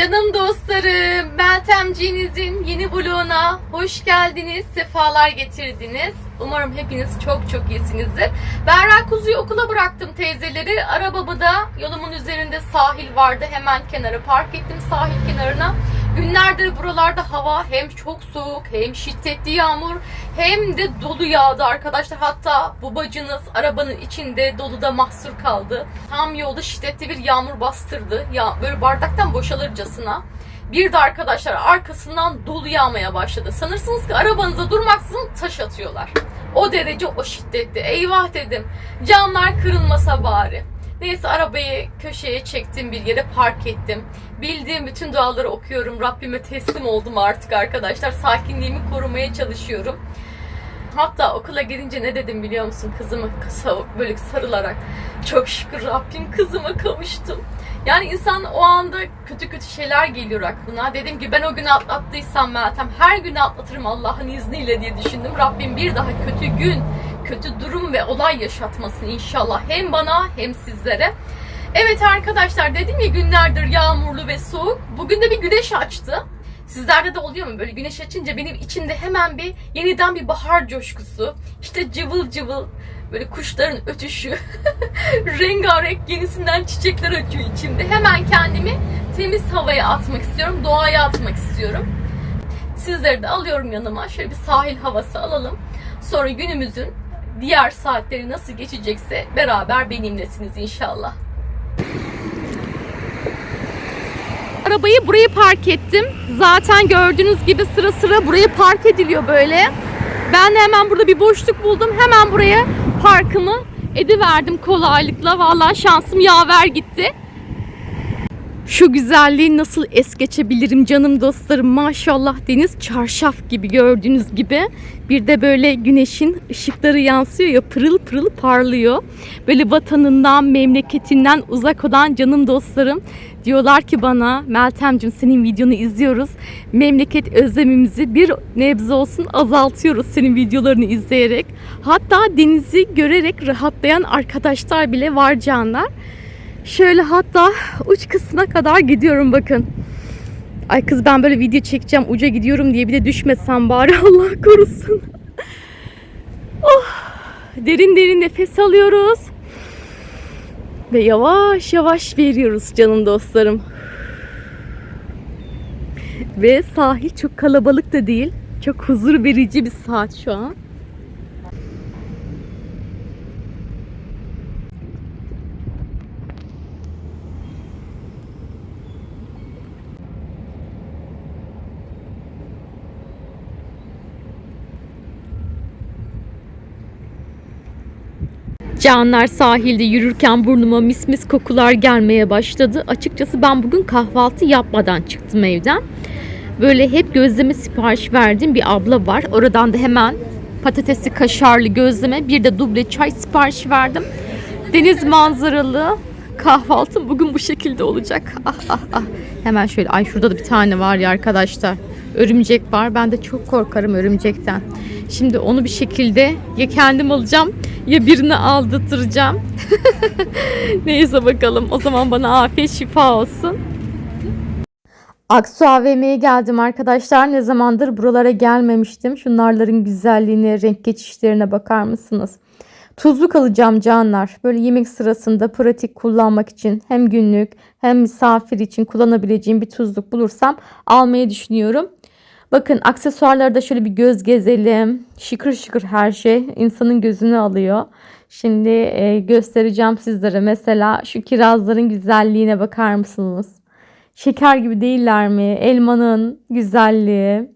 Canım dostlarım, Meltemciğinizin yeni vloguna hoş geldiniz, sefalar getirdiniz. Umarım hepiniz çok çok iyisinizdir. Berra Kuzu'yu okula bıraktım teyzeleri. Arabamı da yolumun üzerinde sahil vardı. Hemen kenara park ettim sahil kenarına. Günlerdir buralarda hava hem çok soğuk hem şiddetli yağmur hem de dolu yağdı arkadaşlar. Hatta bu bacınız arabanın içinde doluda mahsur kaldı. Tam yolda şiddetli bir yağmur bastırdı. Ya böyle bardaktan boşalırcasına. Bir de arkadaşlar arkasından dolu yağmaya başladı. Sanırsınız ki arabanıza durmaksızın taş atıyorlar. O derece o şiddetli. Eyvah dedim. Camlar kırılmasa bari. Neyse arabayı köşeye çektim bir yere park ettim. Bildiğim bütün duaları okuyorum. Rabbime teslim oldum artık arkadaşlar. Sakinliğimi korumaya çalışıyorum. Hatta okula gidince ne dedim biliyor musun? Kızımı böyle sarılarak. Çok şükür Rabbim kızıma kavuştum. Yani insan o anda kötü kötü şeyler geliyor aklına. Dedim ki ben o günü atlattıysam Meltem her günü atlatırım Allah'ın izniyle diye düşündüm. Rabbim bir daha kötü gün, kötü durum ve olay yaşatmasın inşallah. Hem bana hem sizlere. Evet arkadaşlar dedim ya günlerdir yağmurlu ve soğuk. Bugün de bir güneş açtı. Sizlerde de oluyor mu böyle güneş açınca benim içimde hemen bir yeniden bir bahar coşkusu. İşte cıvıl cıvıl böyle kuşların ötüşü. Rengarenk yenisinden çiçekler açıyor içimde. Hemen kendimi temiz havaya atmak istiyorum. Doğaya atmak istiyorum. Sizleri de alıyorum yanıma. Şöyle bir sahil havası alalım. Sonra günümüzün diğer saatleri nasıl geçecekse beraber benimlesiniz inşallah. Arabayı buraya park ettim. Zaten gördüğünüz gibi sıra sıra buraya park ediliyor böyle. Ben de hemen burada bir boşluk buldum. Hemen buraya parkımı ediverdim kolaylıkla. Vallahi şansım yaver gitti. Şu güzelliği nasıl es geçebilirim canım dostlarım maşallah deniz çarşaf gibi gördüğünüz gibi bir de böyle güneşin ışıkları yansıyor ya pırıl pırıl parlıyor. Böyle vatanından memleketinden uzak olan canım dostlarım diyorlar ki bana Meltemcim senin videonu izliyoruz memleket özlemimizi bir nebze olsun azaltıyoruz senin videolarını izleyerek. Hatta denizi görerek rahatlayan arkadaşlar bile var canlar. Şöyle hatta uç kısmına kadar gidiyorum bakın. Ay kız ben böyle video çekeceğim uca gidiyorum diye bir de düşmesem bari Allah korusun. oh, derin derin nefes alıyoruz. Ve yavaş yavaş veriyoruz canım dostlarım. Ve sahil çok kalabalık da değil. Çok huzur verici bir saat şu an. Canlar sahilde yürürken burnuma mis mis kokular gelmeye başladı. Açıkçası ben bugün kahvaltı yapmadan çıktım evden. Böyle hep gözleme sipariş verdiğim bir abla var. Oradan da hemen patatesli kaşarlı gözleme bir de duble çay sipariş verdim. Deniz manzaralı kahvaltım bugün bu şekilde olacak. Ah ah ah. Hemen şöyle ay şurada da bir tane var ya arkadaşlar. Örümcek var. Ben de çok korkarım örümcekten. Şimdi onu bir şekilde ya kendim alacağım ya birini aldatıracağım. Neyse bakalım. O zaman bana afiyet şifa olsun. Aksu AVM'ye geldim arkadaşlar. Ne zamandır buralara gelmemiştim. Şu narların güzelliğine, renk geçişlerine bakar mısınız? Tuzluk alacağım canlar. Böyle yemek sırasında pratik kullanmak için hem günlük hem misafir için kullanabileceğim bir tuzluk bulursam almayı düşünüyorum. Bakın aksesuarlarda şöyle bir göz gezelim. Şıkır şıkır her şey insanın gözünü alıyor. Şimdi e, göstereceğim sizlere. Mesela şu kirazların güzelliğine bakar mısınız? Şeker gibi değiller mi? Elmanın güzelliği.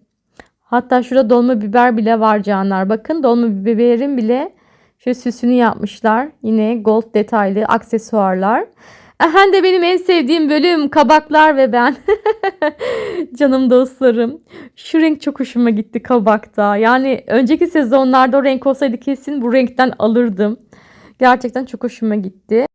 Hatta şurada dolma biber bile var canlar. Bakın dolma biberin bile şöyle süsünü yapmışlar. Yine gold detaylı aksesuarlar. Hem de benim en sevdiğim bölüm kabaklar ve ben. Canım dostlarım. Şu renk çok hoşuma gitti kabakta. Yani önceki sezonlarda o renk olsaydı kesin bu renkten alırdım. Gerçekten çok hoşuma gitti.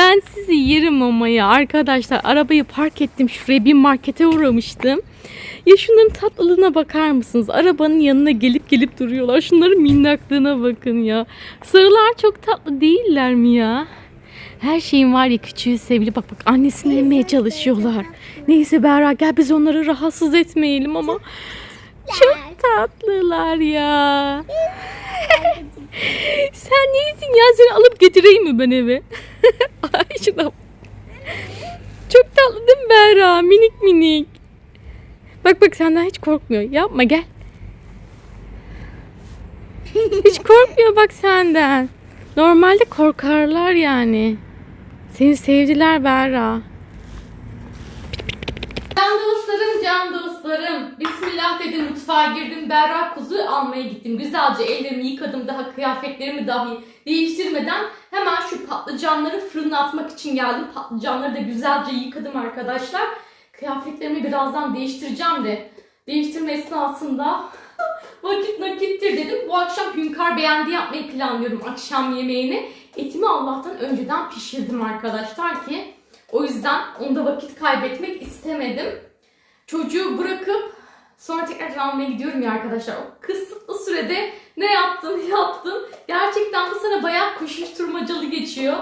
Ben sizi yerim ama ya arkadaşlar arabayı park ettim şuraya bir markete uğramıştım. Ya şunların tatlılığına bakar mısınız? Arabanın yanına gelip gelip duruyorlar. Şunların minnaklığına bakın ya. Sarılar çok tatlı değiller mi ya? Her şeyin var ya küçüğü sevgili. Bak bak annesini emmeye çalışıyorlar. Neyse Berra gel biz onları rahatsız etmeyelim ama çok tatlılar ya. Sen neysin ya? Seni alıp getireyim mi ben eve? Ay şuna. Çok tatlı değil mi Berra? Minik minik. Bak bak senden hiç korkmuyor. Yapma gel. Hiç korkmuyor bak senden. Normalde korkarlar yani. Seni sevdiler Berra. Can dostlarım, can dostlarım. Bismillah dedim mutfağa girdim. Berrak kuzu almaya gittim. Güzelce ellerimi yıkadım. Daha kıyafetlerimi dahi değiştirmeden hemen şu patlıcanları fırına atmak için geldim. Patlıcanları da güzelce yıkadım arkadaşlar. Kıyafetlerimi birazdan değiştireceğim de. Değiştirme esnasında vakit nakittir dedim. Bu akşam hünkar beğendi yapmayı planlıyorum akşam yemeğini. Etimi Allah'tan önceden pişirdim arkadaşlar ki O yüzden onda vakit kaybetmek istemedim. Çocuğu bırakıp sonra tekrar almaya gidiyorum ya arkadaşlar. O kısıtlı sürede ne yaptım yaptım. Gerçekten bu sene bayağı koşuşturmacalı geçiyor.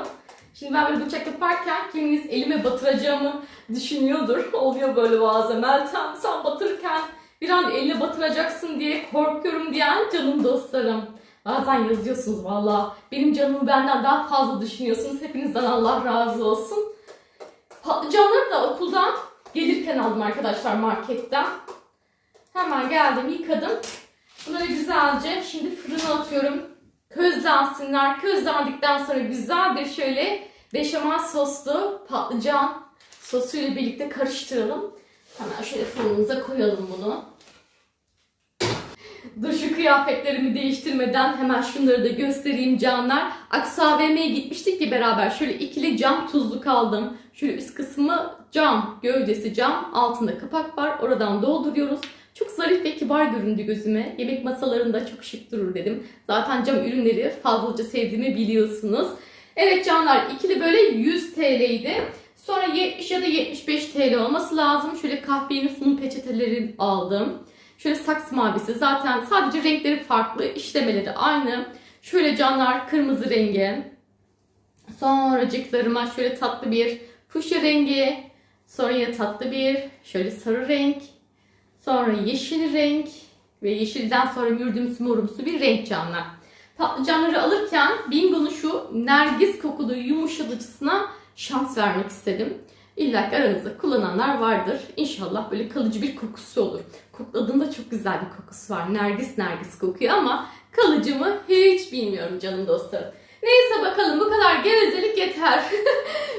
Şimdi ben böyle bıçak yaparken kiminiz elime batıracağımı düşünüyordur. Oluyor böyle bazen. Meltem sen batırırken bir an eline batıracaksın diye korkuyorum diyen canım dostlarım. Bazen yazıyorsunuz valla. Benim canımı benden daha fazla düşünüyorsunuz. Hepinizden Allah razı olsun. Patlıcanları da okuldan gelirken aldım arkadaşlar marketten. Hemen geldim yıkadım. Bunları güzelce şimdi fırına atıyorum. Közlensinler. Közlendikten sonra güzel bir şöyle beşamel soslu patlıcan sosuyla birlikte karıştıralım. Hemen şöyle fırınımıza koyalım bunu. Dur şu kıyafetlerimi değiştirmeden hemen şunları da göstereyim canlar. Aksu AVM'ye gitmiştik ki beraber. Şöyle ikili cam tuzluk aldım. Şöyle üst kısmı cam, gövdesi cam. Altında kapak var. Oradan dolduruyoruz. Çok zarif ve kibar göründü gözüme. Yemek masalarında çok şık durur dedim. Zaten cam ürünleri fazlaca sevdiğimi biliyorsunuz. Evet canlar ikili böyle 100 TL'ydi. Sonra 70 ya da 75 TL olması lazım. Şöyle kahvenin sunum peçeteleri aldım. Şöyle saksı mavisi. Zaten sadece renkleri farklı. işlemeleri aynı. Şöyle canlar kırmızı rengi. Sonracıklarıma şöyle tatlı bir fuşya rengi. Sonra yine tatlı bir şöyle sarı renk. Sonra yeşil renk. Ve yeşilden sonra mürdümsü morumsu bir renk canlar. Patlıcanları alırken Bingo'nun şu nergis kokulu yumuşatıcısına şans vermek istedim. İlla ki aranızda kullananlar vardır. İnşallah böyle kalıcı bir kokusu olur. Kokladığında çok güzel bir kokusu var. Nergis nergis kokuyor ama kalıcı mı hiç bilmiyorum canım dostlarım. Neyse bakalım bu kadar gevezelik yeter.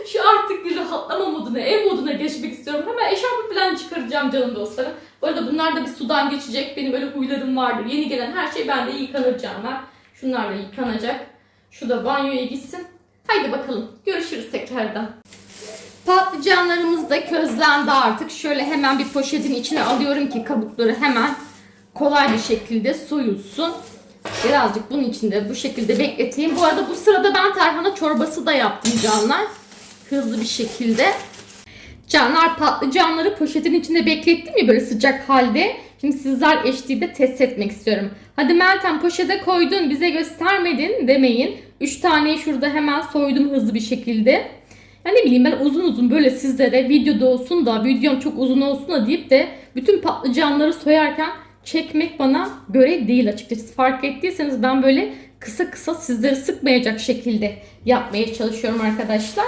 Şu artık bir rahatlama moduna, ev moduna geçmek istiyorum. Hemen eşarpı falan çıkaracağım canım dostlarım. Bu arada bunlar da bir sudan geçecek. Benim böyle huylarım vardır. Yeni gelen her şey bende yıkanır canlar. Şunlar da yıkanacak. Şu da banyoya gitsin. Haydi bakalım. Görüşürüz tekrardan. Patlıcanlarımız da közlendi artık. Şöyle hemen bir poşetin içine alıyorum ki kabukları hemen kolay bir şekilde soyulsun. Birazcık bunun içinde bu şekilde bekleteyim. Bu arada bu sırada ben tarhana çorbası da yaptım canlar. Hızlı bir şekilde. Canlar patlıcanları poşetin içinde beklettim ya böyle sıcak halde. Şimdi sizler eşliğinde test etmek istiyorum. Hadi Meltem poşete koydun bize göstermedin demeyin. 3 taneyi şurada hemen soydum hızlı bir şekilde. Ya ne bileyim ben uzun uzun böyle sizlere videoda olsun da videom çok uzun olsun da deyip de bütün patlıcanları soyarken çekmek bana göre değil açıkçası. Fark ettiyseniz ben böyle kısa kısa sizleri sıkmayacak şekilde yapmaya çalışıyorum arkadaşlar.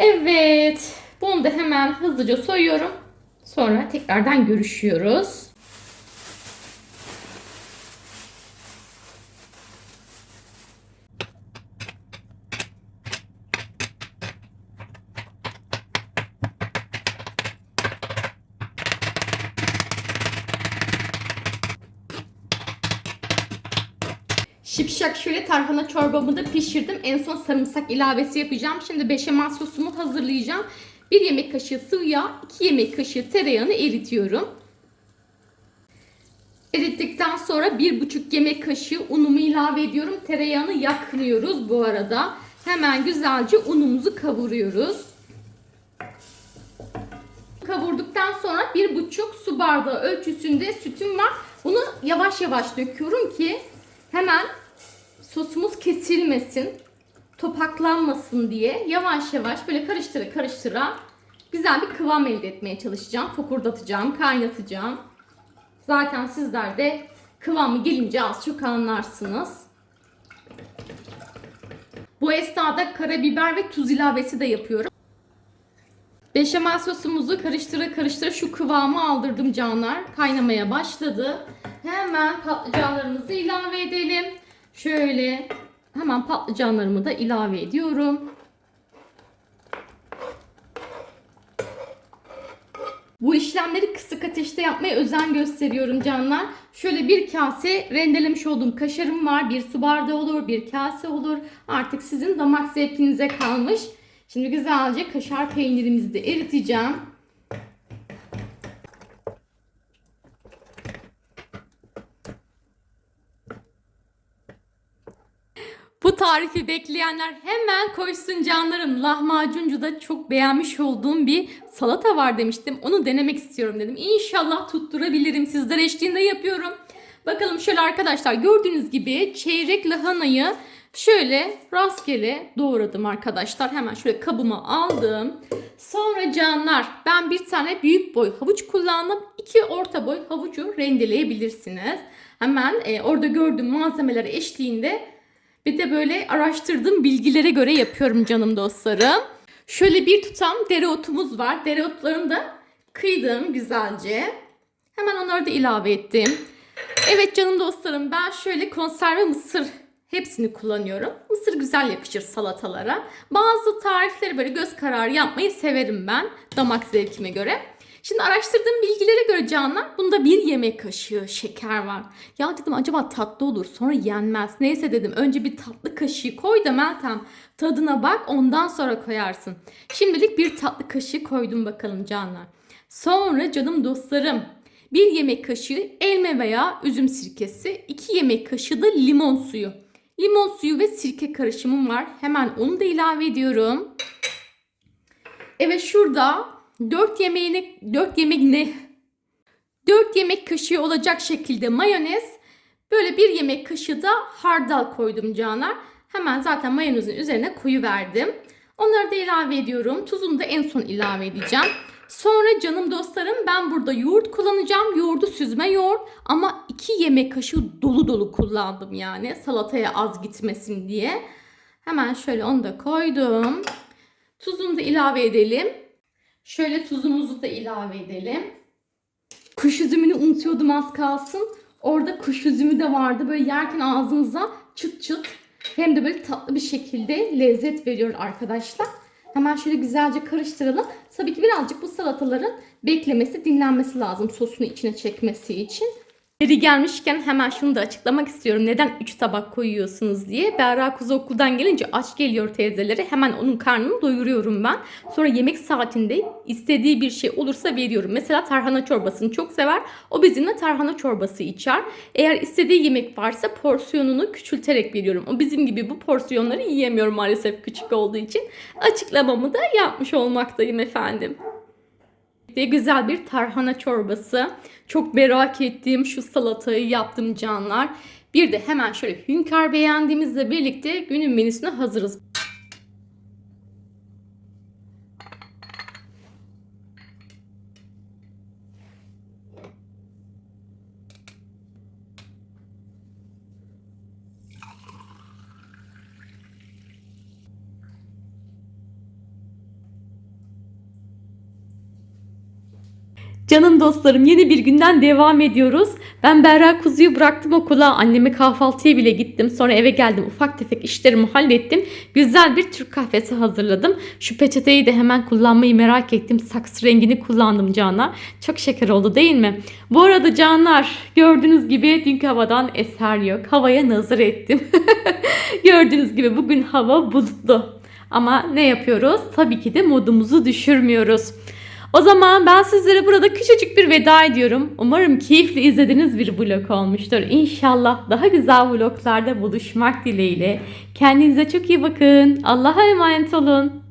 Evet. Bunu da hemen hızlıca soyuyorum. Sonra tekrardan görüşüyoruz. Şöyle tarhana çorbamı da pişirdim. En son sarımsak ilavesi yapacağım. Şimdi beşamel sosumu hazırlayacağım. 1 yemek kaşığı sıvı yağ, 2 yemek kaşığı tereyağını eritiyorum. Erittikten sonra 1,5 yemek kaşığı unumu ilave ediyorum. Tereyağını yakmıyoruz bu arada. Hemen güzelce unumuzu kavuruyoruz. Kavurduktan sonra 1,5 su bardağı ölçüsünde sütüm var. Bunu yavaş yavaş döküyorum ki hemen sosumuz kesilmesin, topaklanmasın diye yavaş yavaş böyle karıştıra karıştıra güzel bir kıvam elde etmeye çalışacağım. Fokurdatacağım, kaynatacağım. Zaten sizler de kıvamı gelince az çok anlarsınız. Bu esnada karabiber ve tuz ilavesi de yapıyorum. Beşamel sosumuzu karıştıra karıştıra şu kıvamı aldırdım canlar. Kaynamaya başladı. Hemen patlıcanlarımızı ilave edelim. Şöyle hemen patlıcanlarımı da ilave ediyorum. Bu işlemleri kısık ateşte yapmaya özen gösteriyorum canlar. Şöyle bir kase rendelemiş olduğum kaşarım var. Bir su bardağı olur, bir kase olur. Artık sizin damak zevkinize kalmış. Şimdi güzelce kaşar peynirimizi de eriteceğim. Bu tarifi bekleyenler hemen koşsun canlarım. Lahmacuncuda çok beğenmiş olduğum bir salata var demiştim. Onu denemek istiyorum dedim. İnşallah tutturabilirim. Sizler eşliğinde yapıyorum. Bakalım şöyle arkadaşlar gördüğünüz gibi çeyrek lahanayı şöyle rastgele doğradım arkadaşlar. Hemen şöyle kabıma aldım. Sonra canlar ben bir tane büyük boy havuç kullandım. iki orta boy havucu rendeleyebilirsiniz. Hemen e, orada gördüğüm malzemeler eşliğinde bir de böyle araştırdığım bilgilere göre yapıyorum canım dostlarım. Şöyle bir tutam dereotumuz var. Dereotlarını da kıydım güzelce. Hemen onları da ilave ettim. Evet canım dostlarım ben şöyle konserve mısır hepsini kullanıyorum. Mısır güzel yakışır salatalara. Bazı tarifleri böyle göz kararı yapmayı severim ben damak zevkime göre. Şimdi araştırdığım bilgilere göre canlar bunda bir yemek kaşığı şeker var. Ya dedim acaba tatlı olur sonra yenmez. Neyse dedim önce bir tatlı kaşığı koy da Meltem tadına bak ondan sonra koyarsın. Şimdilik bir tatlı kaşığı koydum bakalım canlar. Sonra canım dostlarım bir yemek kaşığı elma veya üzüm sirkesi, 2 yemek kaşığı da limon suyu. Limon suyu ve sirke karışımım var. Hemen onu da ilave ediyorum. Evet şurada 4 yemeğine 4 yemek ne? 4 yemek kaşığı olacak şekilde mayonez, böyle bir yemek kaşığı da hardal koydum canlar. Hemen zaten mayonezin üzerine koyu verdim. Onları da ilave ediyorum. Tuzunu da en son ilave edeceğim. Sonra canım dostlarım ben burada yoğurt kullanacağım. Yoğurdu süzme yoğurt ama 2 yemek kaşığı dolu dolu kullandım yani salataya az gitmesin diye. Hemen şöyle onu da koydum. Tuzunu da ilave edelim. Şöyle tuzumuzu da ilave edelim. Kuş üzümünü unutuyordum az kalsın. Orada kuş üzümü de vardı. Böyle yerken ağzınıza çıt çıt hem de böyle tatlı bir şekilde lezzet veriyor arkadaşlar. Hemen şöyle güzelce karıştıralım. Tabii ki birazcık bu salataların beklemesi, dinlenmesi lazım sosunu içine çekmesi için. Yeri gelmişken hemen şunu da açıklamak istiyorum. Neden 3 tabak koyuyorsunuz diye. Berra kuzu okuldan gelince aç geliyor teyzeleri. Hemen onun karnını doyuruyorum ben. Sonra yemek saatinde istediği bir şey olursa veriyorum. Mesela tarhana çorbasını çok sever. O bizimle tarhana çorbası içer. Eğer istediği yemek varsa porsiyonunu küçülterek veriyorum. O bizim gibi bu porsiyonları yiyemiyor maalesef küçük olduğu için. Açıklamamı da yapmış olmaktayım efendim. Ve güzel bir tarhana çorbası. Çok merak ettiğim şu salatayı yaptım canlar. Bir de hemen şöyle hünkar beğendiğimizle birlikte günün menüsüne hazırız. Canım dostlarım yeni bir günden devam ediyoruz. Ben Berra Kuzu'yu bıraktım okula. Anneme kahvaltıya bile gittim. Sonra eve geldim. Ufak tefek işlerimi hallettim. Güzel bir Türk kahvesi hazırladım. Şu peçeteyi de hemen kullanmayı merak ettim. Saksı rengini kullandım Canar. Çok şeker oldu değil mi? Bu arada Canlar gördüğünüz gibi dünkü havadan eser yok. Havaya nazar ettim. gördüğünüz gibi bugün hava bulutlu. Ama ne yapıyoruz? Tabii ki de modumuzu düşürmüyoruz. O zaman ben sizlere burada küçücük bir veda ediyorum. Umarım keyifli izlediğiniz bir vlog olmuştur. İnşallah daha güzel vloglarda buluşmak dileğiyle. Kendinize çok iyi bakın. Allah'a emanet olun.